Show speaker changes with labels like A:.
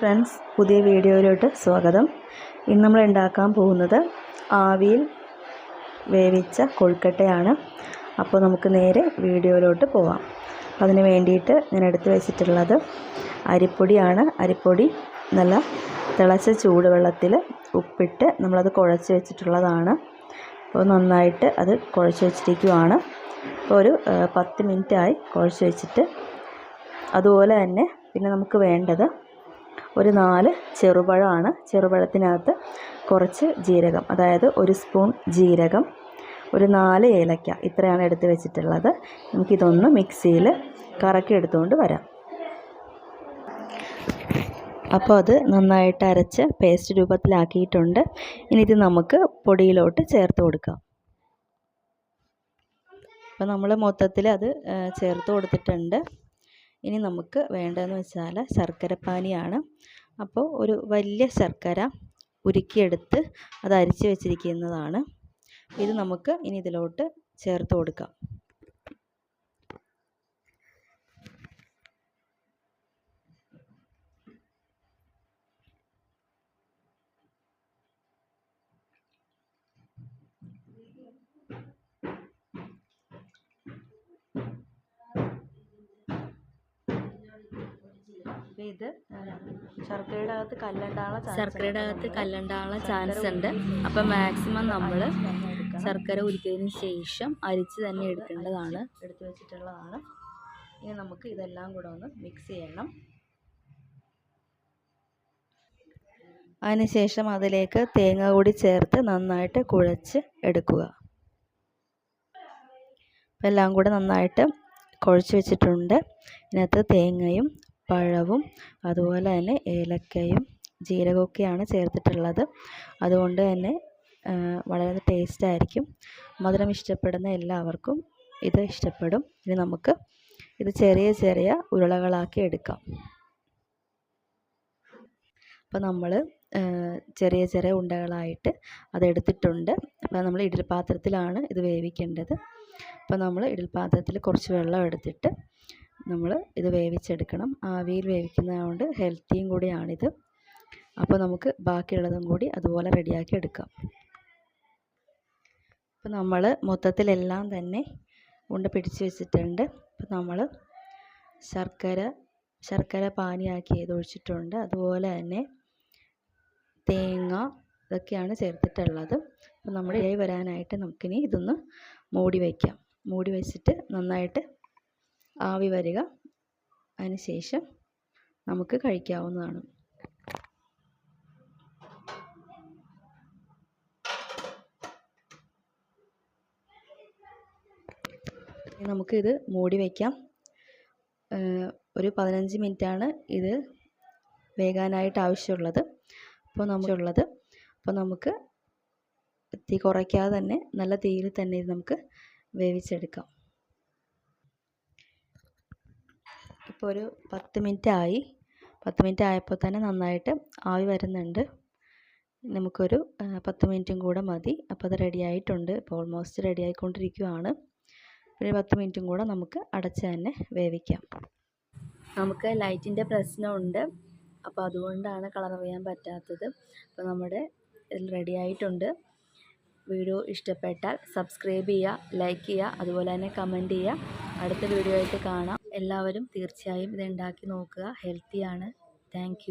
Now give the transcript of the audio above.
A: Friends പുതിയ വീഡിയോയിലോട്ട് സ്വാഗതം. ഇന്ന് നമ്മൾ ഉണ്ടാക്കാൻ പോകുന്നത് ആവിയിൽ വേവിച്ച കൊഴുക്കട്ടയാണ്. അപ്പോൾ നമുക്ക് നേരെ വീഡിയോയിലോട്ട് പോവാം. അതിന് വേണ്ടിയിട്ട് ഞാൻ എടുത്ത് വെച്ചിട്ടുള്ളത് അരിപ്പൊടിയാണ്. അരിപ്പൊടി നല്ല തിളച്ച ചൂടുവെള്ളത്തിൽ ഉപ്പിട്ട് നമ്മളത് കുഴച്ച് വെച്ചിട്ടുള്ളതാണ്. അപ്പോൾ നന്നായിട്ട് അത് കുഴച്ച് വെച്ചിരിക്കുവാണ്. അപ്പോൾ ഒരു പത്ത് മിനിറ്റായി കുഴച്ച് വെച്ചിട്ട്. അതുപോലെ തന്നെ പിന്നെ നമുക്ക് വേണ്ടത് ഒരു നാല് ചെറുപഴമാണ്. ചെറുപഴത്തിനകത്ത് കുറച്ച് ജീരകം അതായത് ഒരു സ്പൂൺ ജീരകം ഒരു നാല് ഏലക്ക ഇത്രയാണ് എടുത്ത് വെച്ചിട്ടുള്ളത്. നമുക്കിതൊന്ന് മിക്സിയിൽ കറക്കി എടുത്തുകൊണ്ട് വരാം. അപ്പോൾ അത് നന്നായിട്ട് അരച്ച് പേസ്റ്റ് രൂപത്തിലാക്കിയിട്ടുണ്ട്. ഇനി ഇത് നമുക്ക് പൊടിയിലോട്ട് ചേർത്ത് കൊടുക്കാം. അപ്പോൾ നമ്മൾ മൊത്തത്തിൽ അത് ചേർത്ത് കൊടുത്തിട്ടുണ്ട്. ഇനി നമുക്ക് വേണ്ടതെന്ന് വെച്ചാൽ ശർക്കരപ്പാനിയാണ് അപ്പോൾ ഒരു വലിയ ശർക്കര ഉരുക്കിയെടുത്ത് അത് അരിച്ച് വെച്ചിരിക്കുന്നതാണ്. ഇത് നമുക്ക് ഇനി ഇതിലോട്ട് ചേർത്ത് കൊടുക്കാം. ഇത് ശർക്കരയുടെ അകത്ത് കല്ലണ്ടാള
B: ശർക്കരയുടെ അകത്ത് കല്ലണ്ടാള ചാൻസ് ഉണ്ട്. അപ്പം മാക്സിമം നമ്മൾ ശർക്കര ഉരുക്കിയതിന് ശേഷം അരിച്ച് തന്നെ എടുക്കേണ്ടതാണ്.
A: എടുത്തു വെച്ചിട്ടുള്ളതാണ്. ഇനി നമുക്ക് ഇതെല്ലാം കൂടെ ഒന്ന് മിക്സ് ചെയ്യണം. അതിനുശേഷം അതിലേക്ക് തേങ്ങ കൂടി ചേർത്ത് നന്നായിട്ട് കുഴച്ച് എടുക്കുക. എല്ലാം കൂടെ നന്നായിട്ട് കുഴച്ച് വെച്ചിട്ടുണ്ട്. ഇതിനകത്ത് തേങ്ങയും പഴവും അതുപോലെ തന്നെ ഏലക്കയും ജീരകമൊക്കെയാണ് ചേർത്തിട്ടുള്ളത്. അതുകൊണ്ട് തന്നെ വളരെ ടേസ്റ്റ് ആയിരിക്കും മധുരം ഇഷ്ടപ്പെടുന്ന എല്ലാവർക്കും ഇത് ഇഷ്ടപ്പെടും. ഇനി നമുക്ക് ഇത് ചെറിയ ചെറിയ ഉരുളകളാക്കി എടുക്കാം. അപ്പോൾ നമ്മൾ ചെറിയ ചെറിയ ഉണ്ടകളായിട്ട് അതെടുത്തിട്ടുണ്ട് അപ്പോൾ നമ്മൾ ഇഡ്ഡലി പാത്രത്തിലാണ് ഇത് വേവിക്കേണ്ടത്. അപ്പോൾ നമ്മൾ ഇഡ്ഡലി പാത്രത്തിൽ കുറച്ച് വെള്ളം എടുത്തിട്ട് നമ്മൾ ഇത് വേവിച്ചെടുക്കണം. ആവിയിൽ വേവിക്കുന്നതുകൊണ്ട് ഹെൽത്തിയും കൂടിയാണിത്. അപ്പോൾ നമുക്ക് ബാക്കിയുള്ളതും കൂടി അതുപോലെ റെഡിയാക്കി എടുക്കാം. അപ്പോൾ നമ്മൾ മൊത്തത്തിലെല്ലാം തന്നെ ഉണ്ട പിടിച്ച് വെച്ചിട്ടുണ്ട്. അപ്പോൾ നമ്മൾ ശർക്കര ശർക്കര പാനിയാക്കി ഒഴിച്ചിട്ടുണ്ട്. അതുപോലെ തന്നെ തേങ്ങ ഇതൊക്കെയാണ് ചേർത്തിട്ടുള്ളത്. അപ്പോൾ നമ്മുടെ ഇഴ വരാനായിട്ട് നമുക്കിനി ഇതൊന്ന് മൂടി വയ്ക്കാം മൂടി വെച്ചിട്ട് നന്നായിട്ട് ആവി വരിക. അതിന് ശേഷം നമുക്ക് കഴിക്കാവുന്നതാണ്. നമുക്ക് നമുക്കിത് മൂടി വയ്ക്കാം ഒരു പതിനഞ്ച് മിനിറ്റാണ് ഇത് വേകാനായിട്ട് ആവശ്യമുള്ളത്. അപ്പോൾ നമുക്കുള്ളത് അപ്പോൾ നമുക്ക് തീ കുറയ്ക്കാതെ തന്നെ നല്ല തീയിൽ തന്നെ ഇത് നമുക്ക് വേവിച്ചെടുക്കാം. ഇപ്പോൾ ഒരു പത്ത് മിനിറ്റ് ആയി പത്ത് മിനിറ്റ് ആയപ്പോൾ തന്നെ നന്നായിട്ട് ആവി വരുന്നുണ്ട്. നമുക്കൊരു പത്ത് മിനിറ്റും കൂടെ മതി. അപ്പോൾ അത് റെഡി ആയിട്ടുണ്ട്. ഇപ്പോൾ ഓൾമോസ്റ്റ് റെഡി ആയിക്കൊണ്ടിരിക്കുകയാണ് പിന്നെ പത്ത് മിനിറ്റും കൂടെ നമുക്ക് അടച്ച് തന്നെ വേവിക്കാം.
B: നമുക്ക് ലൈറ്റിന്റെ പ്രശ്നമുണ്ട്. അപ്പോൾ അതുകൊണ്ടാണ് കളർ അറിയാൻ പറ്റാത്തത്. അപ്പോൾ നമ്മുടെ റെഡി ആയിട്ടുണ്ട്. വീഡിയോ ഇഷ്ടപ്പെട്ടാൽ സബ്സ്ക്രൈബ് ചെയ്യുക ലൈക്ക് ചെയ്യുക അതുപോലെ തന്നെ കമന്റ് ചെയ്യുക. അടുത്ത വീഡിയോ ആയിട്ട് കാണാം. എല്ലാവരും തീർച്ചയായും ഇത് ഉണ്ടാക്കി നോക്കുക. ഹെൽത്തിയാണ്. താങ്ക്